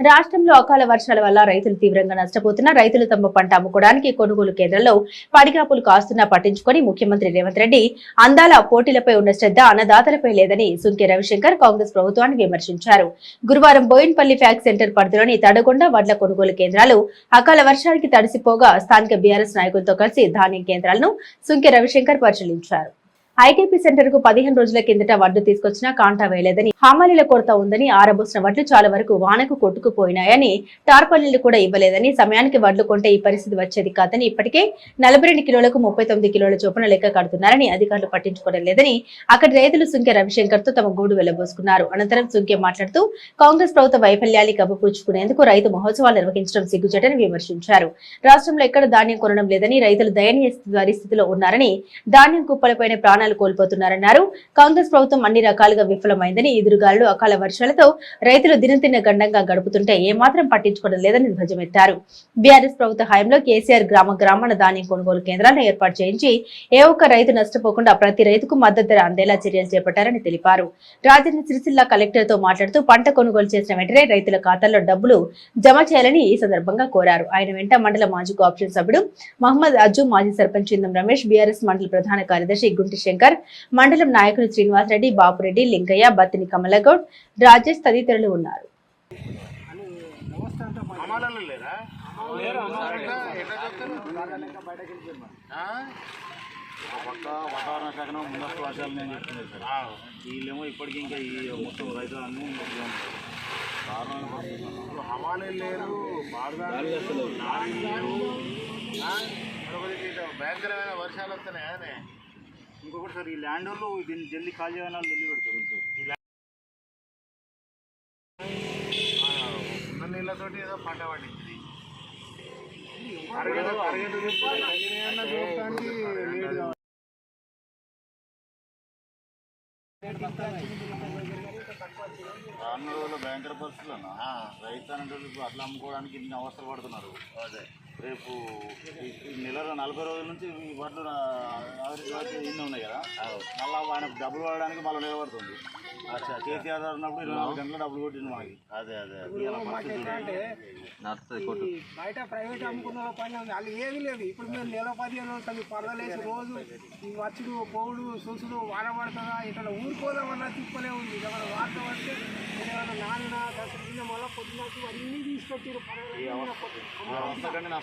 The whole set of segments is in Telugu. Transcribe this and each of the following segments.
రాష్ట్రంలో అకాల వర్షాల వల్ల రైతులు తీవ్రంగా నష్టపోతున్నా రైతులు తమ పంట అమ్ముకోవడానికి కొనుగోలు కేంద్రంలో పడిగాపులు కాస్తున్నా పట్టించుకొని ముఖ్యమంత్రి రేవంత్ రెడ్డి అందాల పోటీలపై ఉన్న శ్రద్ధ అన్నదాతలపై లేదని సుంకె రవిశంకర్ కాంగ్రెస్ ప్రభుత్వాన్ని విమర్శించారు. గురువారం బోయిన్పల్లి ఫ్యాక్ సెంటర్ పరిధిలోని తడగొండ వడ్ల కొనుగోలు కేంద్రాలు అకాల వర్షానికి తడిసిపోగా స్థానిక బీఆర్ఎస్ నాయకులతో కలిసి ధాన్యం కేంద్రాలను సుంకె రవిశంకర్ పరిశీలించారు. ఐటీపీ సెంటర్కు పదిహేను రోజుల కిందట వడ్లు తీసుకొచ్చినా కాంటా వేయలేదని హామలీల కొరత ఉందని ఆరబోసిన వడ్లు చాలా వరకు వానకు కొట్టుకుపోయినాయని టార్పల్లీలు కూడా ఇవ్వలేదని సమయానికి వడ్లు కొంటే ఈ పరిస్థితి వచ్చేది కాదని ఇప్పటికే నలభై రెండు కిలోలకు ముప్పై తొమ్మిది కిలోల చొప్పున లెక్క కడుతున్నారని అధికారులు పట్టించుకోవడం లేదని అక్కడి రైతులు సుంకె రవిశంకర్తో తమ గూడు వెళ్ళబోసుకున్నారు అనంతరం సుంకె మాట్లాడుతూ కాంగ్రెస్ ప్రభుత్వ వైఫల్యాన్ని కప్పుపుచ్చుకునేందుకు రైతు మహోత్సవాలు నిర్వహించడం సిగ్గుచేటని విమర్శించారు. రాష్ట్రంలో ఎక్కడ ధాన్యం కొనడం లేదని రైతులు దయనీయ పరిస్థితిలో ఉన్నారని ధాన్యం కుప్పలపైన ప్రాణాలు కోల్పోతున్నారన్నారు. కాంగ్రెస్ ప్రభుత్వం అన్ని రకాలుగా విఫలమైందని ఎదురుగాలు అకాల వర్షాలతో రైతులు దినతిన్న గండంగా గడుపుతుంటే ఏమాత్రం పట్టించుకోవడం లేదని ధ్వజమెత్తారు. బీఆర్ఎస్ ప్రభుత్వ హయాంలో కేసీఆర్ గ్రామ గ్రామాల ధాన్యం కొనుగోలు కేంద్రాలను ఏర్పాటు చేయించి ఏ ఒక్క రైతు నష్టపోకుండా ప్రతి రైతుకు మద్దతు ధర అందేలా చర్యలు చేపట్టారని తెలిపారు. రాజన్న సిరిసిల్ల కలెక్టర్తో మాట్లాడుతూ పంట కొనుగోలు చేసిన వెంటనే రైతుల ఖాతాల్లో డబ్బులు జమ చేయాలని ఈ సందర్భంగా కోరారు. ఆయన వెంట మండల మాజీ ఆప్షన్ సభ్యుడు మహమ్మద్ అజ్జు మాజీ సర్పంచ్ చిందం రమేష్ బీఆర్ఎస్ మండల ప్రధాన కార్యదర్శి గుంటి శంకర్ మండలం నాయకులు శ్రీనివాసరెడ్డి బాపురెడ్డి లింగయ్య బత్తిని కమలగౌడ్ రాజేష్ తదితరులు ఉన్నారు పక్క వాతావరణ శాఖను ముందస్తు వర్షాలు నేను చెప్తున్నాను సార్ వీళ్ళేమో ఇప్పటికీ ఇంకా ఈ మొత్తం రైతులన్నీ ఇప్పుడు భయంకరమైన వర్షాలు వస్తున్నాయి అదే ఇంకొకటి సార్ ఈ ల్యాండ్ వాళ్ళు దీన్ని జల్దీ ఖాళీ చేయాలని లొల్లి పెడతారు. ఆ, ఉన్న నీళ్ళతోటి ఏదో పంట కావాలి. రానున్న రోజుల్లో భయంకర పరిస్థితులు రైతు అనేటువంటి అట్లా అమ్ముకోవడానికి ఇన్ని అవస్థలు పడుతున్నారు. అదే. రేపు ఈ- నెల నలభై రోజుల నుంచి ఈ వడ్లు ఇన్ని ఉన్నాయి కదా. మళ్ళీ ఆయన డబ్బులు పడడానికి మళ్ళీ నిలబడుతుంది. అచ్చా కేసీఆర్ ఉన్నప్పుడు ఇరవై నాలుగు గంటల డబ్బులు కొట్టింది మనకి అదే అదే ఉంది. ఈ బయట ప్రైవేట్ అమ్ముకున్న పని ఉంది. వాళ్ళు ఏమీ లేదు. ఇప్పుడు మేము నెల పదిహేను రోజులు పరదలేసి రోజు ఈ వచ్చుడు పోవుడు చూసుడు వాన పడుతుందా ఇక్కడ ఊరుకోదామన్నా తిప్పలే ఉంది. ఇక్కడ వార్త పడితే ఏమైనా నాన్న దశ మళ్ళీ పొద్దున అన్నీ తీసుకొచ్చారు ఈ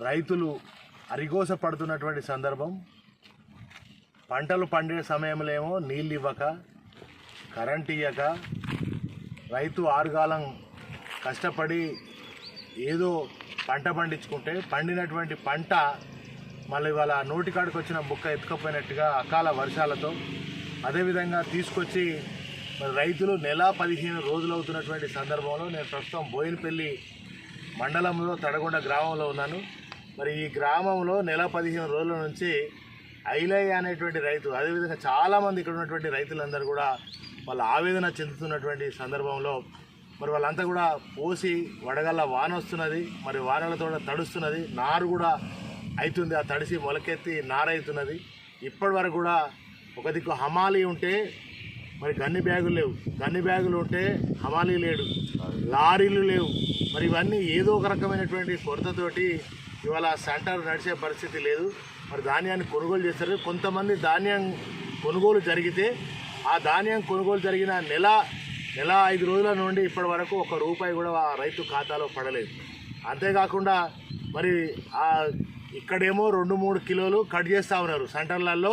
రైతులు అరిగోస పడుతున్నటువంటి సందర్భం. పంటలు పండే సమయంలో ఏమో నీళ్ళు ఇవ్వక కరెంట్ ఇవ్వక రైతు ఆరుగాలం కష్టపడి ఏదో పంట పండించుకుంటే పండినటువంటి పంట మళ్ళీ ఇవాళ నోటికాడికి వచ్చిన బుక్క ఎత్తుకపోయినట్టుగా అకాల వర్షాలతో అదేవిధంగా తీసుకొచ్చి మరి రైతులు నెల పదిహేను రోజులు అవుతున్నటువంటి సందర్భంలో నేను ప్రస్తుతం బోయినపల్లి మండలంలో తడగొండ గ్రామంలో ఉన్నాను. మరి ఈ గ్రామంలో నెల పదిహేను రోజుల నుంచి ఐలయ్య అనేటువంటి రైతు అదేవిధంగా చాలామంది ఇక్కడ ఉన్నటువంటి రైతులందరూ కూడా వాళ్ళ ఆవేదన చెందుతున్నటువంటి సందర్భంలో మరి వాళ్ళంతా కూడా పోసి వడగల్ల వాన వస్తున్నది మరి వానలతో తడుస్తున్నది నారు కూడా అవుతుంది ఆ తడిసి మొలకెత్తి నారైతున్నది ఇప్పటి వరకు కూడా ఒక దిక్కు హమాలి ఉంటే మరి గన్ని బ్యాగులు లేవు. గన్ని బ్యాగులు ఉంటే హమాలీ లేడు లారీలు లేవు. మరి ఇవన్నీ ఏదో ఒక రకమైనటువంటి కొరతతోటి ఇవాళ సెంటర్ నడిచే పరిస్థితి లేదు. మరి ధాన్యాన్ని కొనుగోలు చేస్తారు. కొంతమంది ధాన్యం కొనుగోలు జరిగితే ఆ ధాన్యం కొనుగోలు జరిగిన నెల నెల ఐదు రోజుల నుండి ఇప్పటి వరకు ఒక రూపాయి కూడా ఆ రైతు ఖాతాలో పడలేదు. అంతేకాకుండా మరి ఆ ఇక్కడేమో రెండు మూడు కిలోలు కట్ చేస్తూ ఉన్నారు సెంటర్లలో.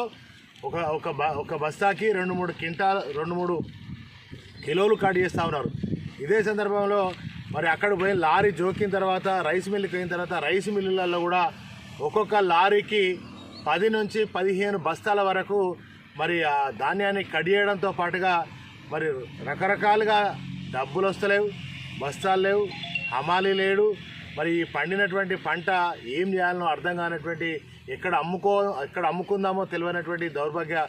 ఒక ఒక బ ఒక బస్తాకి రెండు మూడు క్వింటాల్ రెండు మూడు కిలోలు కట్ చేస్తూ ఉన్నారు. ఇదే సందర్భంలో మరి అక్కడ పోయి లారీ జోకిన తర్వాత రైస్ మిల్లుకి అయిన తర్వాత రైస్ మిల్లులలో కూడా ఒక్కొక్క లారీకి పది నుంచి పదిహేను బస్తాల వరకు మరి ఆ ధాన్యాన్ని కడియడంతో పాటుగా మరి రకరకాలుగా డబ్బులు వస్తలేవు బస్తాలు లేవు హమాలి లేడు. మరి ఈ పండినటువంటి పంట ఏం చేయాలనో అర్థం కానటువంటి ఎక్కడ అమ్ముకో ఎక్కడ అమ్ముకుందామో తెలియనటువంటి దౌర్భాగ్య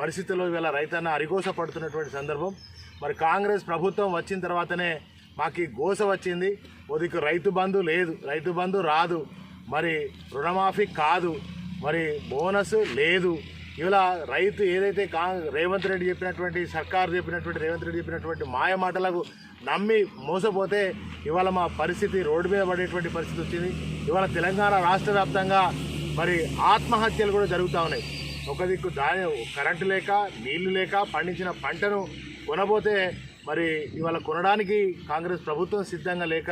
పరిస్థితుల్లో ఇవాళ రైతన్న అరిగోస పడుతున్నటువంటి సందర్భం. మరి కాంగ్రెస్ ప్రభుత్వం వచ్చిన తర్వాతనే మాకు గోస వచ్చింది. ఓదికు రైతు బంధు లేదు రైతు బంధు రాదు. మరి రుణమాఫీ కాదు మరి బోనస్ లేదు. ఇవాళ రైతు ఏదైతే కా రేవంత్ రెడ్డి చెప్పినటువంటి సర్కారు చెప్పినటువంటి రేవంత్ రెడ్డి చెప్పినటువంటి మాయ మాటలకు నమ్మి మోసపోతే ఇవాళ మా పరిస్థితి రోడ్డు మీద పడేటువంటి పరిస్థితి వచ్చింది. ఇవాళ తెలంగాణ రాష్ట్ర వ్యాప్తంగా మరి ఆత్మహత్యలు కూడా జరుగుతూ ఉన్నాయి. ఒక దిక్కు దాని కరెంటు లేక నీళ్ళు లేక పండించిన పంటను కొనబోతే మరి ఇవాళ కొనడానికి కాంగ్రెస్ ప్రభుత్వం సిద్ధంగా లేక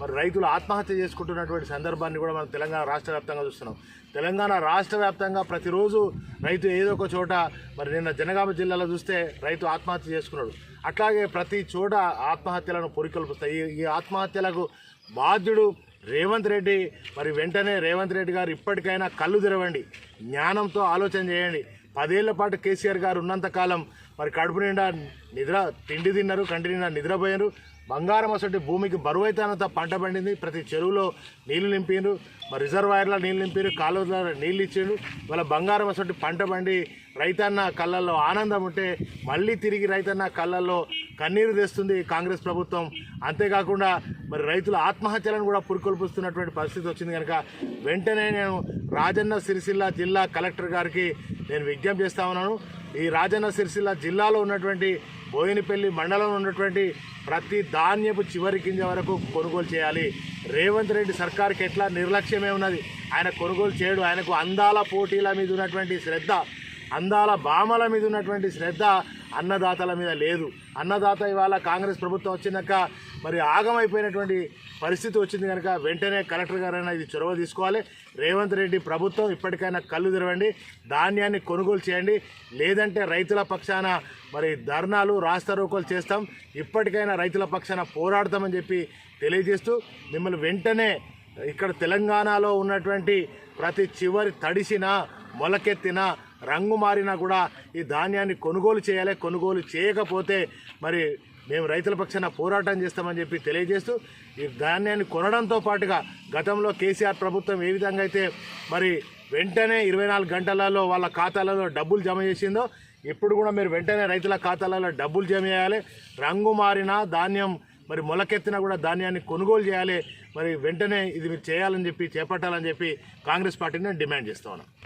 మరి రైతులు ఆత్మహత్య చేసుకుంటున్నటువంటి సందర్భాన్ని కూడా మనం తెలంగాణ రాష్ట్ర వ్యాప్తంగా చూస్తున్నాం. తెలంగాణ రాష్ట్ర వ్యాప్తంగా ప్రతిరోజు రైతు ఏదో ఒక చోట మరి నిన్న జనగామ జిల్లాలో చూస్తే రైతు ఆత్మహత్య చేసుకున్నాడు. అట్లాగే ప్రతి చోట ఆత్మహత్యలను పొరికొల్పుస్తాయి ఈ- ఈ ఆత్మహత్యలకు బాధ్యుడు రేవంత్ రెడ్డి మరి వెంటనే రేవంత్ రెడ్డి గారు ఇప్పటికైనా కళ్ళు తెరవండి జ్ఞానంతో ఆలోచన చేయండి. పదేళ్ళ పాటు కేసీఆర్ గారు ఉన్నంతకాలం మరి కడుపు నిండా నిద్ర తిండి తిన్నారు కంటి నిండా నిద్రపోయారు. బంగారం అసలు భూమికి బరువు అయితేనంత పంట పండింది. ప్రతి చెరువులో నీళ్ళు నింపిండ్రు మరి రిజర్వాయర్లో నీళ్ళు నింపారు కాలువలో నీళ్ళు ఇచ్చిండు వాళ్ళ బంగారం అసలు పంట పండి రైతన్న కళ్ళల్లో ఆనందం ఉంటే మళ్ళీ తిరిగి రైతన్న కళ్ళల్లో కన్నీరు తెస్తుంది కాంగ్రెస్ ప్రభుత్వం. అంతేకాకుండా మరి రైతుల ఆత్మహత్యలను కూడా పురికొల్పిస్తున్నటువంటి పరిస్థితి వచ్చింది కనుక వెంటనే నేను రాజన్న సిరిసిల్ల జిల్లా కలెక్టర్ గారికి నేను విజ్ఞప్తి చేస్తా ఉన్నాను. ఈ రాజన్న సిరిసిల్ల జిల్లాలో ఉన్నటువంటి బోయినపల్లి మండలంలో ఉన్నటువంటి ప్రతి ధాన్యపు చివరి గింజ వరకు కొనుగోలు చేయాలి. రేవంత్ రెడ్డి సర్కార్కి ఎట్లా నిర్లక్ష్యమే ఉన్నది? ఆయన కొనుగోలు చేయడు. ఆయనకు అందాల పోటీల మీద ఉన్నటువంటి శ్రద్ధ అందాల భామల మీద ఉన్నటువంటి శ్రద్ధ అన్నదాతల మీద లేదు. అన్నదాత ఇవాళ కాంగ్రెస్ ప్రభుత్వం వచ్చినాక మరి ఆగమైపోయినటువంటి పరిస్థితి వచ్చింది కనుక వెంటనే కలెక్టర్ గారైనా ఇది చొరవ తీసుకోవాలి. రేవంత్ రెడ్డి ప్రభుత్వం ఇప్పటికైనా కళ్ళు తెరవండి. ధాన్యాన్ని కొనుగోలు చేయండి. లేదంటే రైతుల పక్షాన మరి ధర్నాలు రాస్తారోకోలు చేస్తాం. ఇప్పటికైనా రైతుల పక్షాన పోరాడతామని చెప్పి తెలియజేస్తూ మిమ్మల్ని వెంటనే ఇక్కడ తెలంగాణలో ఉన్నటువంటి ప్రతి చివరి తడిసిన మొలకెత్తిన రంగు మారినా కూడా ఈ ధాన్యాన్ని కొనుగోలు చేయాలి కొనుగోలు చేయకపోతే మరి మేము రైతుల పక్షాన పోరాటం చేస్తామని చెప్పి తెలియజేస్తూ ఈ ధాన్యాన్ని కొనడంతో పాటుగా గతంలో కేసీఆర్ ప్రభుత్వం ఏ విధంగా అయితే మరి వెంటనే ఇరవై నాలుగు గంటలలో వాళ్ళ ఖాతాలలో డబ్బులు జమ చేసిందో ఇప్పుడు కూడా మీరు వెంటనే రైతుల ఖాతాలలో డబ్బులు జమ చేయాలి. రంగు మారిన ధాన్యం మరి మొలకెత్తినా కూడా ధాన్యాన్ని కొనుగోలు చేయాలి. మరి వెంటనే ఇది మీరు చేయాలని చెప్పి చేపట్టాలని చెప్పి కాంగ్రెస్ పార్టీని డిమాండ్ చేస్తా